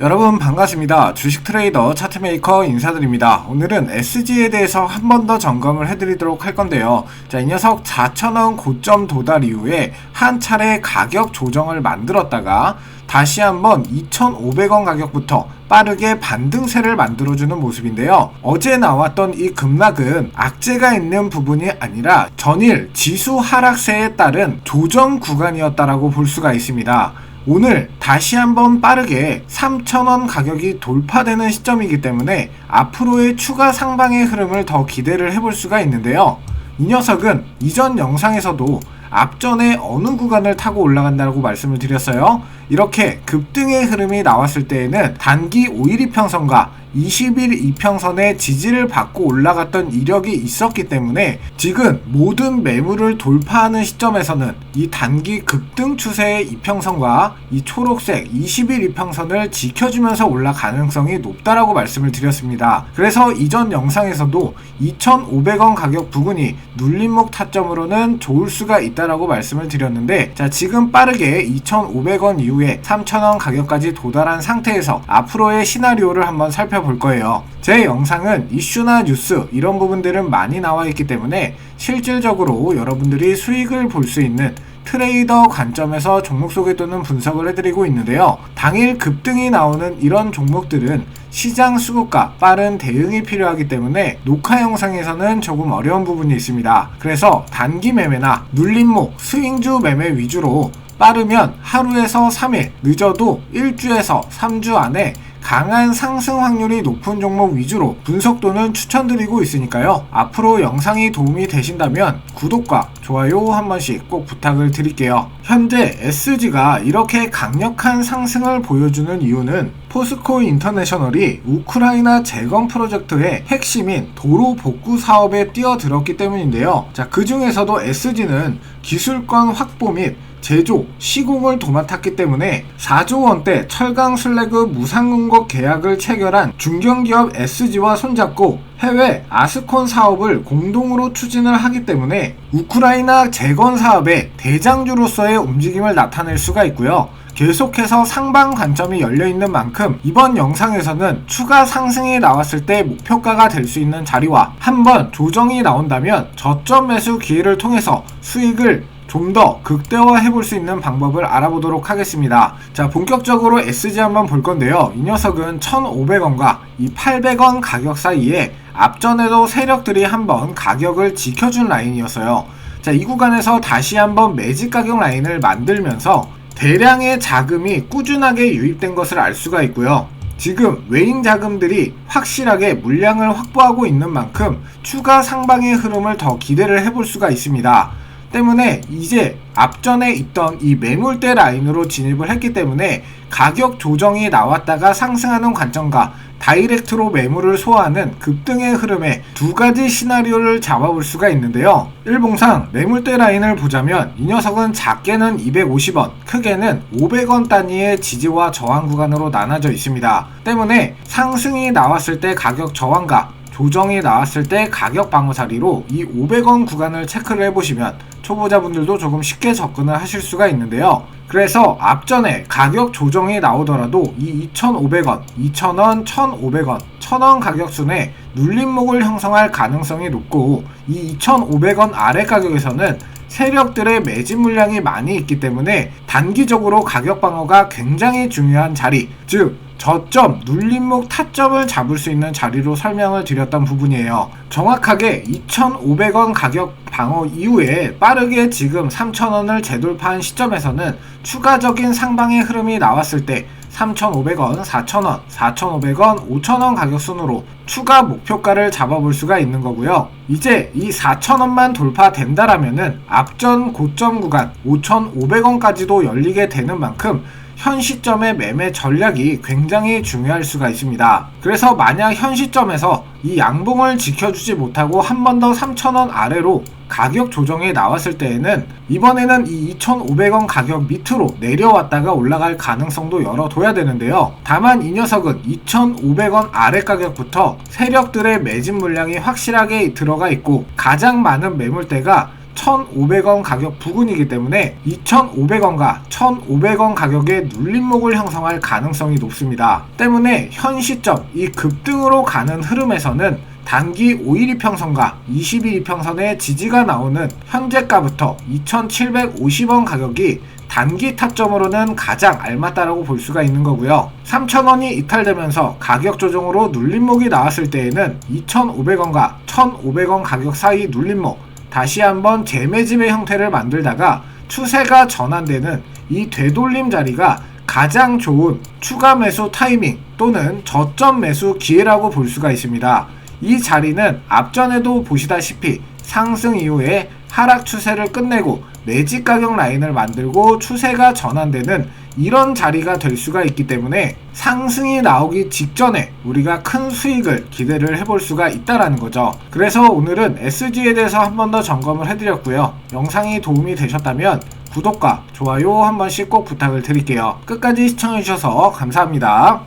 여러분 반갑습니다. 주식 트레이더 차트메이커 인사드립니다. 오늘은 SG에 대해서 한 번 더 점검을 해드리도록 할 건데요. 자, 이 녀석 4,000원 고점 도달 이후에 한 차례 가격 조정을 만들었다가 다시 한번 2,500원 가격부터 빠르게 반등세를 만들어주는 모습인데요. 어제 나왔던 이 급락은 악재가 있는 부분이 아니라 전일 지수 하락세에 따른 조정 구간이었다라고 볼 수가 있습니다. 오늘 다시 한번 빠르게 3,000원 가격이 돌파되는 시점이기 때문에 앞으로의 추가 상방의 흐름을 더 기대를 해볼 수가 있는데요. 이 녀석은 이전 영상에서도 앞전에 어느 구간을 타고 올라간다고 말씀을 드렸어요. 이렇게 급등의 흐름이 나왔을 때에는 단기 5일 이평선과 20일 이평선의 지지를 받고 올라갔던 이력이 있었기 때문에 지금 모든 매물을 돌파하는 시점에서는 이 단기 급등 추세의 이평선과 이 초록색 20일 이평선을 지켜주면서 올라 가능성이 높다라고 말씀을 드렸습니다. 그래서 이전 영상에서도 2,500원 가격 부근이 눌림목 타점으로는 좋을 수가 있다라고 말씀을 드렸는데 자 지금 빠르게 2,500원 이후 에 3,000원 가격까지 도달한 상태에서 앞으로의 시나리오를 한번 살펴볼 거예요. 제 영상은 이슈나 뉴스 이런 부분들은 많이 나와 있기 때문에 실질적으로 여러분들이 수익을 볼 수 있는 트레이더 관점에서 종목 속에 두는 분석을 해드리고 있는데요. 당일 급등이 나오는 이런 종목들은 시장 수급과 빠른 대응이 필요하기 때문에 녹화 영상에서는 조금 어려운 부분이 있습니다. 그래서 단기 매매나 눌림목, 스윙주 매매 위주로 빠르면 하루에서 3일, 늦어도 1주에서 3주 안에 강한 상승 확률이 높은 종목 위주로 분석도는 추천드리고 있으니까요. 앞으로 영상이 도움이 되신다면 구독과 좋아요 한 번씩 꼭 부탁을 드릴게요. 현재 SG가 이렇게 강력한 상승을 보여주는 이유는 포스코 인터내셔널이 우크라이나 재건 프로젝트의 핵심인 도로 복구 사업에 뛰어들었기 때문인데요. 자, 그 중에서도 SG는 기술권 확보 및 제조, 시공을 도맡았기 때문에 4조 원대 철강 슬래그 무상공급 계약을 체결한 중견기업 SG와 손잡고 해외 아스콘 사업을 공동으로 추진을 하기 때문에 우크라이나 재건 사업의 대장주로서의 움직임을 나타낼 수가 있고요. 계속해서 상방 관점이 열려 있는 만큼 이번 영상에서는 추가 상승이 나왔을 때 목표가가 될 수 있는 자리와 한번 조정이 나온다면 저점 매수 기회를 통해서 수익을 좀 더 극대화해 볼 수 있는 방법을 알아보도록 하겠습니다. 자, 본격적으로 SG 한번 볼 건데요. 이 녀석은 1,500원과 이 800원 가격 사이에 앞전에도 세력들이 한번 가격을 지켜준 라인이었어요. 자, 이 구간에서 다시 한번 매직 가격 라인을 만들면서 대량의 자금이 꾸준하게 유입된 것을 알 수가 있고요. 지금 외인 자금들이 확실하게 물량을 확보하고 있는 만큼 추가 상방의 흐름을 더 기대를 해볼 수가 있습니다. 때문에 이제 앞전에 있던 이 매물대 라인으로 진입을 했기 때문에 가격 조정이 나왔다가 상승하는 관점과 다이렉트로 매물을 소화하는 급등의 흐름에 두 가지 시나리오를 잡아볼 수가 있는데요. 일봉상 매물대 라인을 보자면 이 녀석은 작게는 250원, 크게는 500원 단위의 지지와 저항 구간으로 나눠져 있습니다. 때문에 상승이 나왔을 때 가격 저항과 조정이 나왔을 때 가격 방어 자리로 이 500원 구간을 체크를 해보시면 초보자분들도 조금 쉽게 접근을 하실 수가 있는데요. 그래서 앞전에 가격 조정이 나오더라도 이 2,500원, 2,000원, 1,500원, 1,000원 가격순에 눌림목을 형성할 가능성이 높고 이 2,500원 아래 가격에서는 세력들의 매집 물량이 많이 있기 때문에 단기적으로 가격 방어가 굉장히 중요한 자리, 즉 저점, 눌림목 타점을 잡을 수 있는 자리로 설명을 드렸던 부분이에요. 정확하게 2,500원 가격 방어 이후에 빠르게 지금 3,000원을 재돌파한 시점에서는 추가적인 상방의 흐름이 나왔을 때 3,500원, 4,000원, 4,500원, 5,000원 가격 순으로 추가 목표가를 잡아볼 수가 있는 거고요. 이제 이 4,000원만 돌파된다라면은 앞전 고점 구간 5,500원까지도 열리게 되는 만큼 현 시점의 매매 전략이 굉장히 중요할 수가 있습니다. 그래서 만약 현 시점에서 이 양봉을 지켜주지 못하고 한 번 더 3,000원 아래로 가격 조정이 나왔을 때에는 이번에는 이 2,500원 가격 밑으로 내려왔다가 올라갈 가능성도 열어둬야 되는데요. 다만 이 녀석은 2,500원 아래 가격부터 세력들의 매집 물량이 확실하게 들어가 있고 가장 많은 매물대가 1,500원 가격 부근이기 때문에 2,500원과 1,500원 가격의 눌림목을 형성할 가능성이 높습니다. 때문에 현 시점 이 급등으로 가는 흐름에서는 단기 5일 이평선과 20일 이평선의 지지가 나오는 현재가부터 2,750원 가격이 단기 타점으로는 가장 알맞다라고 볼 수가 있는 거고요. 3,000원이 이탈되면서 가격 조정으로 눌림목이 나왔을 때에는 2,500원과 1,500원 가격 사이 눌림목 다시 한번 재매집의 형태를 만들다가 추세가 전환되는 이 되돌림 자리가 가장 좋은 추가 매수 타이밍 또는 저점 매수 기회라고 볼 수가 있습니다. 이 자리는 앞전에도 보시다시피 상승 이후에 하락 추세를 끝내고 매직 가격 라인을 만들고 추세가 전환되는 이런 자리가 될 수가 있기 때문에 상승이 나오기 직전에 우리가 큰 수익을 기대를 해볼 수가 있다라는 거죠. 그래서 오늘은 SG에 대해서 한 번 더 점검을 해드렸고요. 영상이 도움이 되셨다면 구독과 좋아요 한 번씩 꼭 부탁을 드릴게요. 끝까지 시청해주셔서 감사합니다.